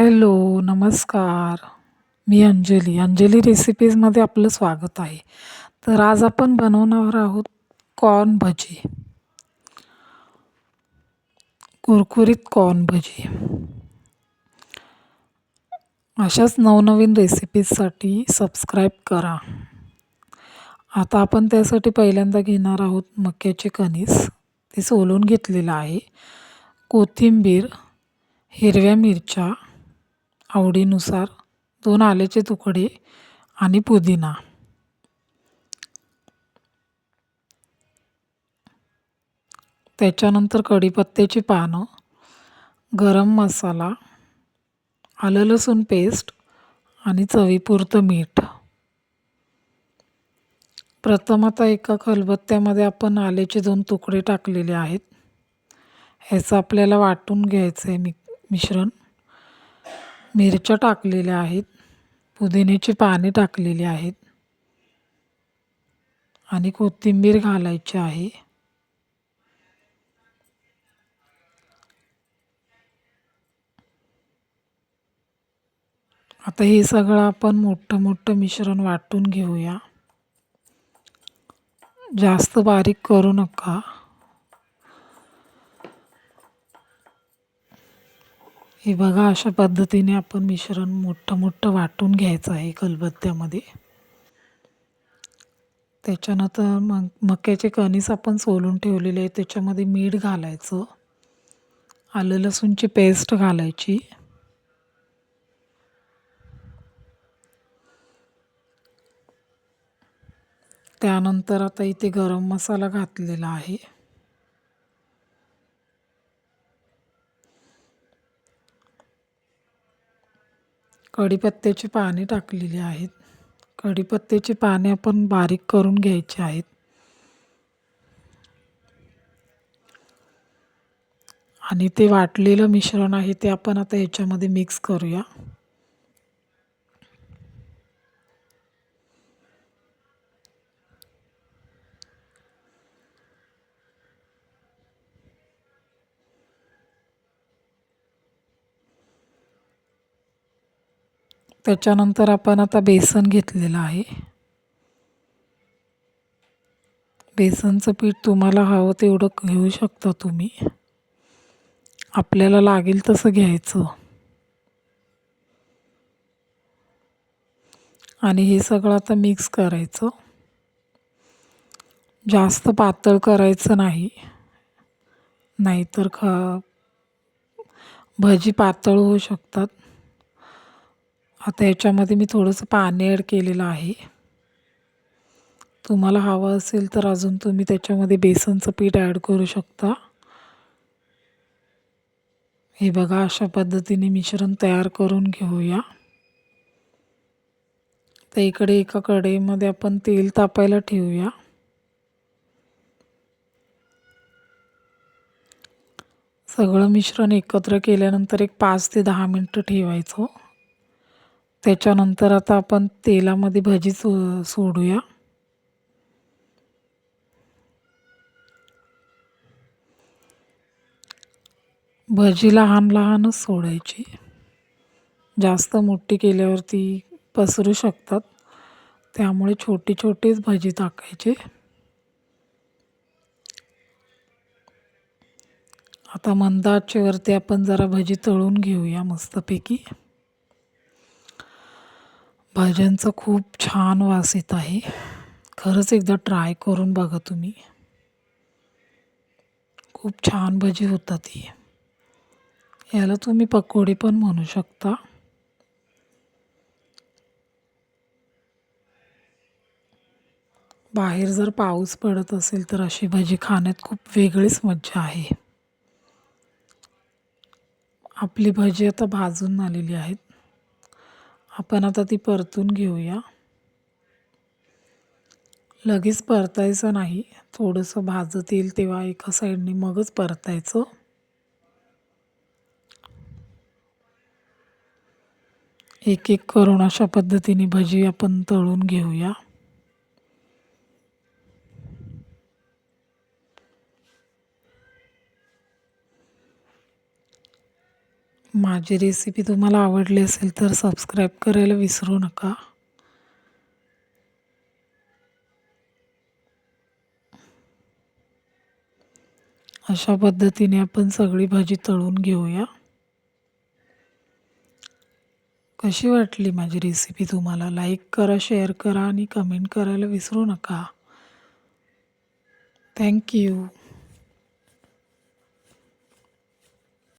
Hello, नमस्कार. मी अंजली. अंजली रेसिपीजमध्ये आपलं स्वागत आहे. तर आज आपण बनवणार आहोत कॉर्न भजी. कुरकुरीत कॉर्न भजी. अशाच नवनवीन रेसिपीजसाठी सबस्क्राईब करा. आता आपण त्यासाठी पहिल्यांदा घेणार आहोत मक्याचे कणीस. ते सोलून घेतलेलं आहे. कोथिंबीर, हिरव्या मिरच्या आवडीनुसार, दोन आल्याचे तुकडे आणि पुदिना. त्याच्यानंतर कढीपत्त्याची पानं, गरम मसाला, आलं लसूण पेस्ट आणि चवीपुरतं मीठ. प्रथम आता एका खलबत्त्यामध्ये आपण आल्याचे दोन तुकडे टाकलेले आहेत. ह्याचं आपल्याला वाटून घ्यायचं आहे मि मिश्रण. मिरच्या टाकलेल्या आहेत. पुदिन्याची पाने टाकलेली आहेत. आणि कोथिंबीर घालायची आहे. आता हे सगळं आपण मोठं मोठं मिश्रण वाटून घेऊया. जास्त बारीक करू नका. हे बघा अशा पद्धतीने आपण मिश्रण मोठं मोठं वाटून घ्यायचं आहे खलबत्त्यामध्ये. त्याच्यानंतर मग मक्याचे कणीस आपण सोलून ठेवलेले आहेत त्याच्यामध्ये मीठ घालायचं. आलं लसूणची पेस्ट घालायची. त्यानंतर आता इथे गरम मसाला घातलेला आहे. कढीपत्त्याची पाने टाकलेली आहेत. कढीपत्त्याची पाने आपण बारीक करून घ्यायची आहेत. आणि ते वाटलेलं मिश्रण आहे ते आपण आता ह्याच्यामध्ये मिक्स करूया. त्याच्यानंतर आपण आता बेसन घेतलेलं आहे. बेसनचं पीठ तुम्हाला हवं तेवढं घेऊ शकता तुम्ही. आपल्याला लागेल तसं घ्यायचं. आणि हे सगळं आता मिक्स करायचं. जास्त पातळ करायचं नाही. नाहीतर ख भजी पातळ होऊ शकतात. आता याच्यामध्ये मी थोडंसं पाणी ॲड केलेलं आहे. तुम्हाला हवं असेल तर अजून तुम्ही त्याच्यामध्ये बेसनचं पीठ ॲड करू शकता. हे बघा अशा पद्धतीने मिश्रण तयार करून घेऊया. तर इकडे एका कढईमध्ये आपण तेल तापायला ठेवूया. सगळं मिश्रण एकत्र केल्यानंतर एक पाच ते दहा मिनटं ठेवायचं. त्याच्यानंतर आता आपण तेलामध्ये भजी सो सोडूया. भजी लहान लहानच सोडायची. जास्त मोठी केल्यावरती पसरू शकतात. त्यामुळे छोटी छोटीच भजी टाकायची. आता मंदाचेवरती आपण जरा भजी तळून घेऊया मस्तपैकी. भाज्यांचा खूप छान वास येत आहे. खरंच एकदा ट्राय करून बघा तुम्ही. खूप छान भजी होतात ही. याला तुम्ही पकोडे पण म्हणू शकता. बाहेर जर पाऊस पडत असेल तर अशी भजी खाण्यात खूप वेगळीच मज्जा आहे. आपली भजी आता भाजून आलेली आहेत. आपण आता ती परतून घेऊया. लगेच परतायचं नाही. थोडंसं भाजत येईल तेव्हा एका साईडने मगच परतायचं. एक एक करून अशा पद्धतीने भजी आपण तळून घेऊया. माझी रेसिपी तुम्हाला आवडली असेल तर सबस्क्राईब करायला विसरू नका. अशा पद्धतीने आपण सगळी भाजी तळून घेऊया. कशी वाटली माझी रेसिपी तुम्हाला? लाईक करा शेअर करा आणि कमेंट करायला विसरू नका. थँक्यू